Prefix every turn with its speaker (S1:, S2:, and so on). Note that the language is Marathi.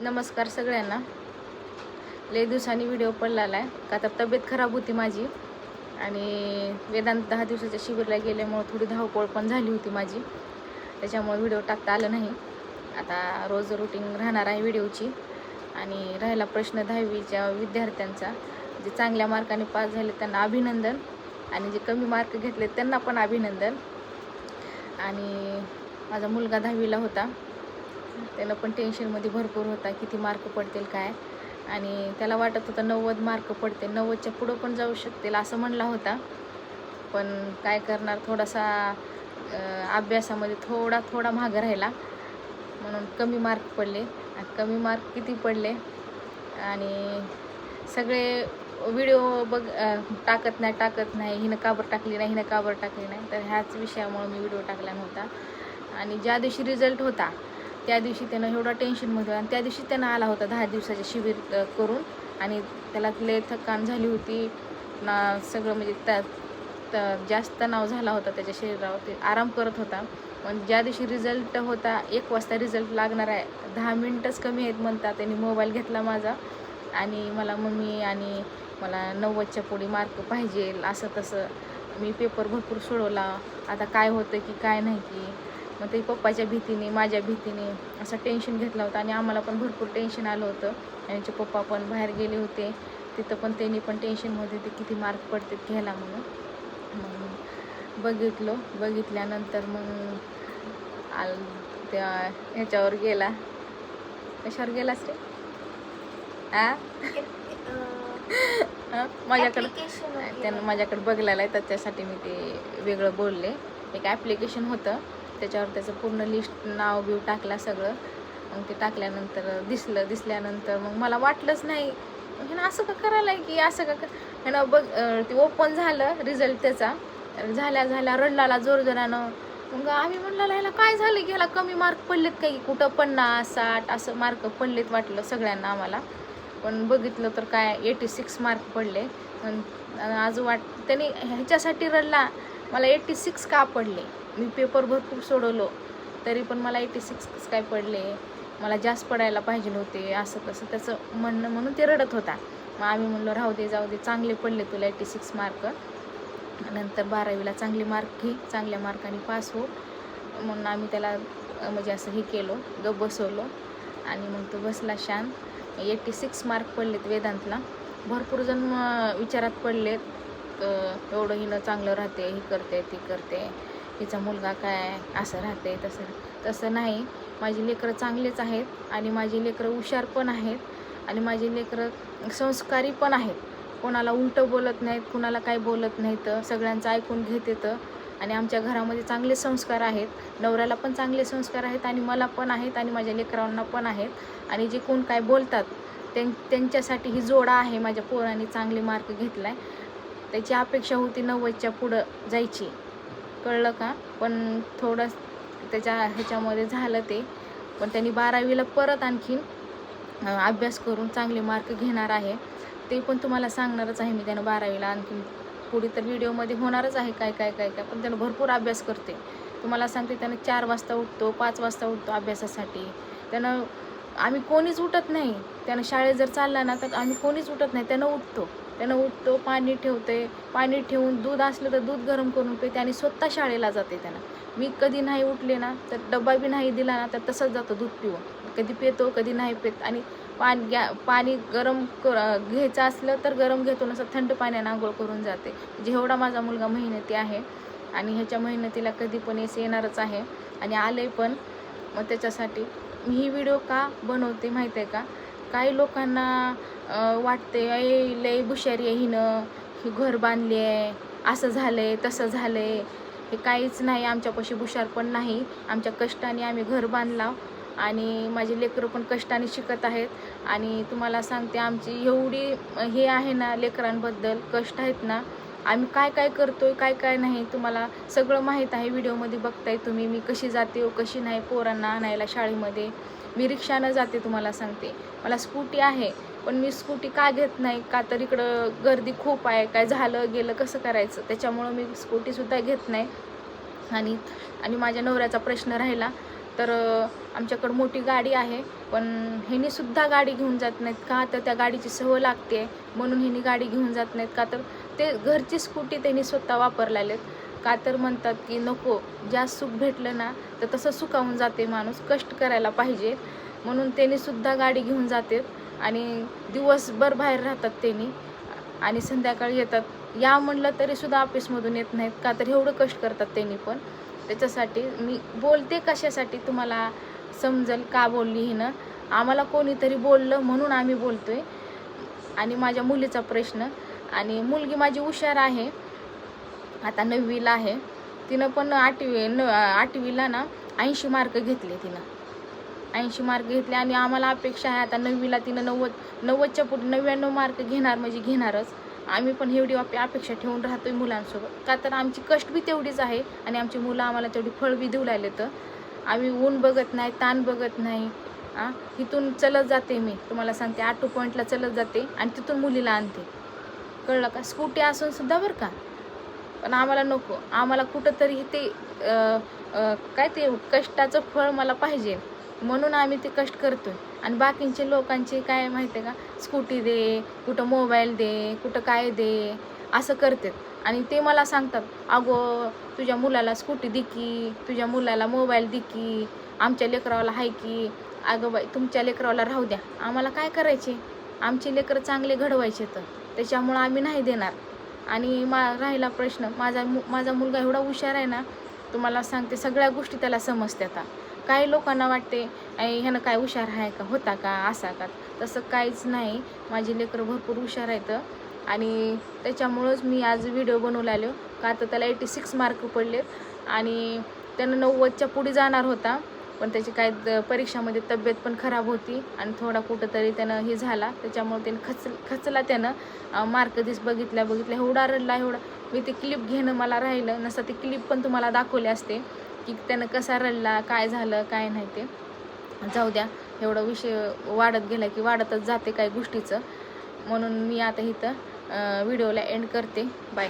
S1: नमस्कार सगळ्यांना. लय दिवसांनी व्हिडिओ पडलेला आहे. का तर तब्येत खराब होती माझी. आणि वेदांत दहा दिवसाच्या शिबिरला गेल्यामुळं थोडी धावपळ पण झाली होती माझी. त्याच्यामुळे व्हिडिओ टाकता आलं नाही. आता रोज रुटीन राहणार आहे व्हिडिओची आणि राहिला प्रश्न दहावीच्या विद्यार्थ्यांचा. जे चांगल्या मार्काने पास झाले त्यांना अभिनंदन. आणि जे कमी मार्क घेतले त्यांना पण अभिनंदन. आणि माझा मुलगा दहावीला होता. त्याला पण टेन्शनमध्ये भरपूर होता किती मार्क पडतील काय. आणि त्याला वाटत होतं नव्वद मार्क पडते नव्वदच्या पुढं पण जाऊ शकतील असं म्हणला होता. पण काय करणार थोडासा अभ्यासामध्ये थोडा थोडा मागं राहिला. म्हणून कमी मार्क पडले. आणि कमी मार्क किती पडले? आणि सगळे व्हिडिओ बघ टाकत नाही टाकत नाही. हिनं काबर टाकली नाही हिनं काबर टाकली नाही. तर ह्याच विषयामुळे मी व्हिडिओ टाकला नव्हता. आणि ज्या दिवशी रिझल्ट होता त्या दिवशी त्यानं एवढा टेन्शनमध्ये आणि त्या दिवशी त्यानं आला होता दहा दिवसाचे शिबिर करून आणि त्याला लय थकान झाली होती. ना सगळं म्हणजे त्या त- जास्त तणाव झाला होता त्याच्या शरीरावर ते आराम करत होता. पण ज्या दिवशी रिझल्ट होता एक वाजता रिझल्ट लागणार आहे. दहा मिनटंच कमी आहेत म्हणतात. त्यांनी मोबाईल घेतला माझा आणि मला मम्मी आणि मला नव्वदच्या पुढे मार्क पाहिजे असं तसं. मी पेपर भरपूर सोडवला. आता काय होतं की काय नाही की. मग ते पप्पाच्या भीतीने माझ्या भीतीने असं टेन्शन घेतलं होतं आणि आम्हाला पण भरपूर टेन्शन आलं होतं. त्यांचे पप्पा पण बाहेर गेले होते. तिथं पण त्यांनी पण टेन्शनमध्ये ते किती मार्क पडते घ्यायला म्हणून. मग बघितलं. बघितल्यानंतर मग आल त्या ह्याच्यावर गेला. कशावर गेलास रे? आ? माझ्याकडं त्यानं माझ्याकडे बघलेलं आहे त्याच्यासाठी मी ते वेगळं बोलले. एक ॲप्लिकेशन होतं. त्याच्यावर त्याचं पूर्ण लिस्ट नाव बिव टाकला सगळं. मग ते टाकल्यानंतर दिसलं दिसल्यानंतर मग मला वाटलंच नाही. ह्यानं असं का करायला आहे की असं का क- ह्यानं बघ ते ओपन झालं रिझल्ट त्याचा. झाल्या झाल्या रडलाला जोर जोरानं मग आम्ही म्हणलं ह्याला काय झालं की ह्याला कमी मार्क पडलेत काही कुठं? पन्नास साठ असं मार्क पडलेत वाटलं सगळ्यांना आम्हाला. पण बघितलं तर काय एटी सिक्स मार्क पडले. पण आज वाट त्याने ह्याच्यासाठी रडला. मला एटी सिक्स का पडले? मी पेपर भरपूर सोडवलो तरी पण मला एटी सिक्स काय पडले? मला जास्त पडायला पाहिजे होते असं तसं त्याचं म्हणणं म्हणून ते रडत होता. मग आम्ही म्हणलो राहू दे जाऊ दे चांगले पडले तुला एटी सिक्स मार्क नंतर बारावीला चांगले मार्क घे चांगल्या मार्काने पास हो. म्हणून आम्ही त्याला म्हणजे असं हे केलो ग बसवलो. आणि मग तो बसला शांत. एटी सिक्स मार्क पडलेत वेदांतला. भरपूर जण विचारात पडलेत. एवढं हिनं चांगलं राहते हे करते ती करते. हिचा मुलगा काय असं राहते तसं तसं नाही. माझी लेकरं चांगलेच आहेत आणि माझी लेकरं हुशार पण आहेत आणि माझी लेकरं संस्कारी पण आहेत. कोणाला उलटं बोलत नाहीत कुणाला काय बोलत नाहीत सगळ्यांचं ऐकून घेत येतं. आणि आमच्या घरामध्ये चांगले संस्कार आहेत. नवऱ्याला पण चांगले संस्कार आहेत आणि मला पण आहेत आणि माझ्या लेकरांना पण आहेत. आणि जे कोण काय बोलतात त्यां त्यांच्यासाठी ही जोडा आहे माझ्या पोरांनी चांगले मार्क घेतला आहे त्याची अपेक्षा होती नव्वदच्या पुढं जायची. कळलं का? पण थोडं त्याच्या ह्याच्यामध्ये झालं ते. पण त्यांनी बारावीला परत आणखीन अभ्यास करून चांगले मार्क घेणार आहे. ते पण तुम्हाला सांगणारच आहे मी. त्यानं बारावीला आणखीन पुढे तर व्हिडिओमध्ये होणारच आहे काय काय काय काय. पण त्यानं भरपूर अभ्यास करते. तुम्हाला सांगते त्यानं चार वाजता उठतो पाच वाजता उठतो अभ्यासासाठी. त्यानं आम्ही कोणीच उठत नाही. त्यानं शाळेत जर चालला ना तर आम्ही कोणीच उठत नाही. त्यानं उठतो. त्यानं उठतो पाणी ठेवते पाणी ठेवून दूध असलं तर दूध गरम करून पिते आणि स्वतः शाळेला जाते त्यानं. मी कधी नाही उठले ना तर डब्बा बी नाही दिला ना तर तसंच जातो दूध पिऊन. कधी पितो कधी नाही पित. आणि पाणी गॅ पाणी गरम कर घ्यायचं असलं तर गरम घेतो नसं थंड पाण्यानं आंघोळ करून जाते. म्हणजे जेवढा माझा मुलगा मेहनती आहे आणि ह्याच्या मेहनतीला कधी पण येस येणारच आहे. आणि आले पण मग त्याच्यासाठी मी ही व्हिडिओ का बनवते माहीत आहे का? काही लोकांना वाटते अय लय बुशारी आहे हिनं. ही घर बांधली आहे. असं झालं आहे तसं झालं आहे हे काहीच नाही आमच्यापाशी बुशार पण नाही. आमच्या कष्टाने आम्ही घर बांधला आणि माझे लेकरं पण कष्टाने शिकत आहेत. आणि तुम्हाला सांगते आमची एवढी हे आहे ना लेकरांबद्दल कष्ट आहेत ना आम्ही काय काय करतोय काय काय नाही तुम्हाला सगळं माहीत आहे. व्हिडिओमध्ये बघताय तुम्ही मी कशी जाते हो कशी नाही पोरांना आणायला शाळेमध्ये. मी रिक्षानं जाते तुम्हाला सांगते. मला स्कूटी आहे पण मी स्कूटी का घेत नाही? का तर इकडं गर्दी खूप आहे काय झालं गेलं कसं करायचं? त्याच्यामुळं मी स्कूटीसुद्धा घेत नाही. आणि आणि माझ्या नवऱ्याचा प्रश्न राहिला. तर आमच्याकडं मोठी गाडी आहे पण ह्यानीसुद्धा गाडी घेऊन जात नाहीत का? तर त्या गाडीची सवय लागते म्हणून ह्यानी गाडी घेऊन जात नाहीत का? तर ते घरची स्कूटी त्यांनी स्वतः वापरलेलेत. का तर म्हणतात की नको ज्या सुख भेटलं ना तर तसं सुखावून जाते माणूस कष्ट करायला पाहिजे. म्हणून त्यांनीसुद्धा गाडी घेऊन जातात आणि दिवसभर बाहेर राहतात त्यांनी. आणि संध्याकाळी येतात. या म्हणलं तरीसुद्धा ऑफिसमधून येत नाहीत का तर एवढं कष्ट करतात त्यांनी पण. त्याच्यासाठी मी बोलते कशासाठी तुम्हाला समजेल का बोलली हिनं? आम्हाला कोणीतरी बोललं म्हणून आम्ही बोलतो आहे आणि माझ्या मुलीचा प्रश्न. आणि मुलगी माझी हुशार आहे. आता नववीला आहे. तिनं पण आठवी न आठवीला ना ऐंशी मार्क घेतले तिनं. ऐंशी मार्क घेतले आणि आम्हाला अपेक्षा आहे आता नववीला तिनं नव्वद नव्वदच्या पुढे नव्याण्णव मार्क घेणार म्हणजे घेणारच. आम्ही पण एवढी अपे अपेक्षा ठेवून आहे मुलांसोबत. का तर आमची कष्ट बी तेवढीच आहे आणि आमची मुलं आम्हाला तेवढी फळ बी देऊ लागले तर आम्ही ऊन बघत नाही ताण बघत नाही. आ इथून चलत जाते मी तुम्हाला सांगते. आटो पॉईंटला चलत जाते आणि तिथून मुलीला आणते. कळलं का? स्कूटी असून सुद्धा बरं का? पण आम्हाला नको. आम्हाला कुठंतरी ते काय ते कष्टाचं फळ मला पाहिजे. म्हणून आम्ही ते कष्ट करतो आहे आणि बाकींचे लोकांचे काय माहिती आहे का? स्कूटी दे कुठं मोबाईल दे कुठं काय दे असं करतात. आणि ते मला सांगतात अगो तुझ्या मुलाला स्कूटी दे की तुझ्या मुलाला मोबाईल दे की आमच्या लेकरावाला आहे की. अगं बाई तुमच्या लेकरावाला राहू द्या. आम्हाला काय करायचे? आमचे लेकरं चांगले घडवायचे तर. त्याच्यामुळं आम्ही नाही देणार. आणि मा राहिला प्रश्न माझा मु माझा मुलगा एवढा हुशार आहे ना तुम्हाला सांगते सगळ्या गोष्टी त्याला समजतात काही लोकांना वाटते ह्यानं काय हुशार आहे का? होता का? असा का? तसं काहीच नाही. माझी लेकरं भरपूर हुशार आहेत. आणि त्याच्यामुळंच मी आज व्हिडिओ बनवला आलो. का तर त्याला एटी सिक्स मार्क पडलेत. आणि त्यानं नव्वदच्या पुढे जाणार होता. पण त्याची काय द- परीक्षामध्ये तब्येत पण खराब होती आणि थोडा कुठंतरी त्यानं हे झाला. त्याच्यामुळे त्यानं खच खचला त्यानं. मार्क दिस बघितल्या बघितल्या एवढा रडला एवढा. मी ते क्लिप घेणं मला राहिलं नसं ते क्लिप पण तुम्हाला दाखवले असते की त्यानं कसा रडला काय झालं काय नाही ते. जाऊ द्या. एवढा विषय वाढत गेला की वाढतच जाते काही गोष्टीचं. म्हणून मी आता इथं व्हिडिओला एंड करते. बाय